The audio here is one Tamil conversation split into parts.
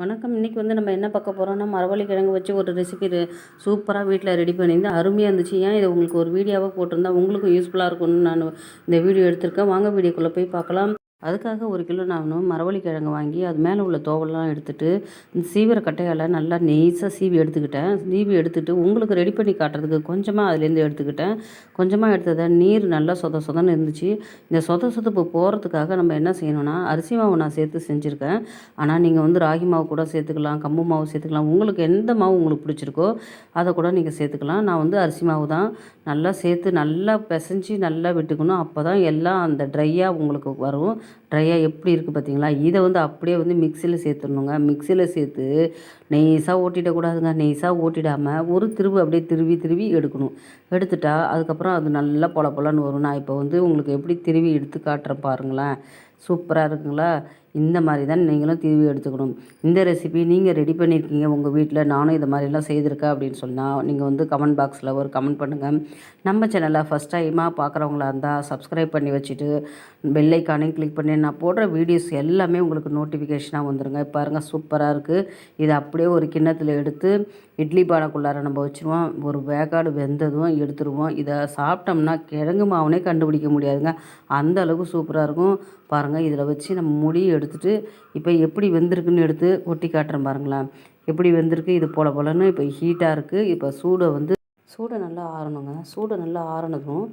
வணக்கம். இன்றைக்கி வந்து நம்ம என்ன பார்க்க போகிறோம்னா மரவள்ளி கிழங்கு வச்சு ஒரு ரெசிபி சூப்பராக வீட்டில் ரெடி பண்ணியிருந்தேன். அருமையாக இருந்துச்சு. ஏன் இதை உங்களுக்கு ஒரு வீடியோவாக போட்டிருந்தா உங்களுக்கும் யூஸ்ஃபுல்லாக இருக்கும்னு நான் இந்த வீடியோ எடுத்திருக்கேன். வாங்க வீடியோக்குள்ளே போய் பார்க்கலாம். அதுக்காக ஒரு கிலோ நான் மரவள்ளி கிழங்கு வாங்கி அது மேலே உள்ள தோவெல்லாம் எடுத்துகிட்டு இந்த சீவிர கட்டையால் நல்லா நெய்ஸாக சீவி எடுத்துக்கிட்டேன். சீவி எடுத்துகிட்டு உங்களுக்கு ரெடி பண்ணி காட்டுறதுக்கு கொஞ்சமாக அதுலேருந்து எடுத்துக்கிட்டேன். கொஞ்சமாக எடுத்ததை நீர் நல்லா சொத சொதன்னு இருந்துச்சு. இந்த சொத சொதப்பு போகிறதுக்காக நம்ம என்ன செய்யணும்னா அரிசி மாவு நான் சேர்த்து செஞ்சுருக்கேன். ஆனால் நீங்கள் வந்து ராகி மாவு கூட சேர்த்துக்கலாம் கம்பு மாவு சேர்த்துக்கலாம். உங்களுக்கு எந்த மாவு உங்களுக்கு பிடிச்சிருக்கோ அதை கூட நீங்கள் சேர்த்துக்கலாம். நான் வந்து அரிசி மாவு தான் நல்லா சேர்த்து நல்லா பிசைஞ்சு நல்லா விட்டுக்கணும். அப்போ தான் எல்லாம் அந்த ட்ரையாக உங்களுக்கு வரும். ட்ரையாக எப்படி இருக்குது பார்த்தீங்களா? இதை வந்து அப்படியே வந்து மிக்சியில் சேர்த்துடணுங்க. மிக்சியில் சேர்த்து நெய்ஸாக ஓட்டிடக்கூடாதுங்க நெய்ஸாக ஓட்டிடாமல் ஒரு திருவு அப்படியே திருவி திருவி எடுக்கணும். எடுத்துட்டா அதுக்கப்புறம் அது நல்லா பொல பொலன்னு வரும். நான் இப்போ வந்து உங்களுக்கு எப்படி திருவி எடுத்து காட்டுறேன் பாருங்களேன். சூப்பராக இருக்குங்களா? இந்த மாதிரி தான் நீங்களும் திருவி எடுத்துக்கணும். இந்த ரெசிபி நீங்கள் ரெடி பண்ணியிருக்கீங்க உங்கள் வீட்டில் நானும் இது மாதிரிலாம் செய்திருக்கேன் அப்படின்னு சொன்னால் நீங்கள் வந்து கமெண்ட் பாக்ஸில் ஒரு கமெண்ட் பண்ணுங்கள் நம்ம சேனலை ஃபஸ்ட் டைமாக பார்க்குறவங்களா இருந்தால் சப்ஸ்கிரைப் பண்ணி வச்சுட்டு பெல்லைக்கானே கிளிக் பண்ணி நான் போடுற வீடியோஸ் எல்லாமே உங்களுக்கு நோட்டிஃபிகேஷனாக வந்துடுங்க பாருங்கள் சூப்பராக இருக்குது இதை அப்படியே ஒரு கிண்ணத்தில் எடுத்து இட்லி பானைக்குள்ளார நம்ம வச்சுருவோம். ஒரு வேக்காடு வெந்ததும் எடுத்துருவோம். இதை சாப்பிட்டோம்னா கிழங்கு மாவுனே கண்டுபிடிக்க முடியாதுங்க. அந்த அளவுக்கு சூப்பராக இருக்கும். பாருங்கள் இதில் வச்சு நம்ம முடி எடுத்துகிட்டு இப்போ எப்படி வெந்திருக்குன்னு எடுத்து ஒட்டி காட்டுறேன் பாருங்களேன். எப்படி வெந்திருக்கு இது போல போலன்னு இப்போ ஹீட்டாக இருக்குது இப்போ சூடை வந்து சூடை நல்லா ஆறணுங்க. சூடை நல்லா ஆறினதும்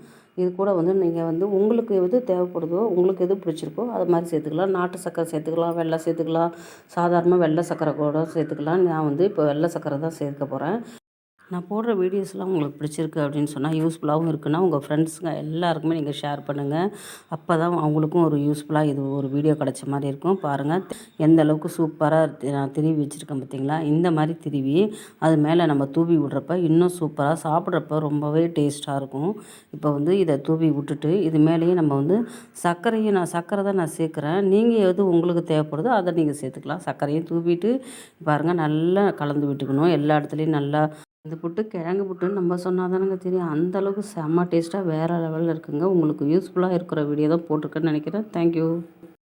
இது கூட வந்து நீங்கள் வந்து உங்களுக்கு எது தேவைப்படுதோ உங்களுக்கு எது பிடிச்சிருக்கோ அது மாதிரி சேர்த்துக்கலாம். நாட்டு சர்க்கரை சேர்த்துக்கலாம் வெள்ளை சேர்த்துக்கலாம். சாதாரணமாக வெள்ளை சர்க்கரை கூட சேர்த்துக்கலாம். நான் வந்து இப்போ வெள்ளை சர்க்கரை தான் சேர்க்க போகிறேன் நான் போடுற வீடியோஸ்லாம் உங்களுக்கு பிடிச்சிருக்கு அப்படின்னு சொன்னால் யூஸ்ஃபுல்லாகவும் இருக்குன்னா உங்கள் ஃப்ரெண்ட்ஸுங்க எல்லாருக்குமே நீங்கள் ஷேர் பண்ணுங்கள் அப்போ தான் அவங்களுக்கும் ஒரு யூஸ்ஃபுல்லாக இது ஒரு வீடியோ கிடச்ச மாதிரி இருக்கும். பாருங்கள் எந்த அளவுக்கு சூப்பராக நான் திருவி வச்சுருக்கேன் பார்த்தீங்களா? இந்த மாதிரி திருவி அது மேலே நம்ம தூவி விட்றப்ப இன்னும் சூப்பராக சாப்பிட்றப்ப ரொம்பவே டேஸ்ட்டாக இருக்கும். இப்போ வந்து இதை தூவி விட்டுட்டு இது மேலேயே நம்ம வந்து சர்க்கரையும் நான் சர்க்கரை தான் நான் சேர்க்குறேன். நீங்கள் எது உங்களுக்கு தேவைப்படுதோ அதை நீங்கள் சேர்த்துக்கலாம். சர்க்கரையும் தூவிட்டு பாருங்கள் நல்லா கலந்து விட்டுக்கணும். எல்லா இடத்துலையும் நல்லா இந்த புட்டு கிழங்கு புட்டுன்னு நம்ம சொன்னால் தானேங்க தெரியும். அந்தளவுக்கு செம்ம டேஸ்ட்டாக வேறு லெவலில் இருக்குங்க. உங்களுக்கு யூஸ்ஃபுல்லாக இருக்கிற வீடியோ தான் போட்டிருக்கேன்னு நினைக்கிறேன். தேங்க்யூ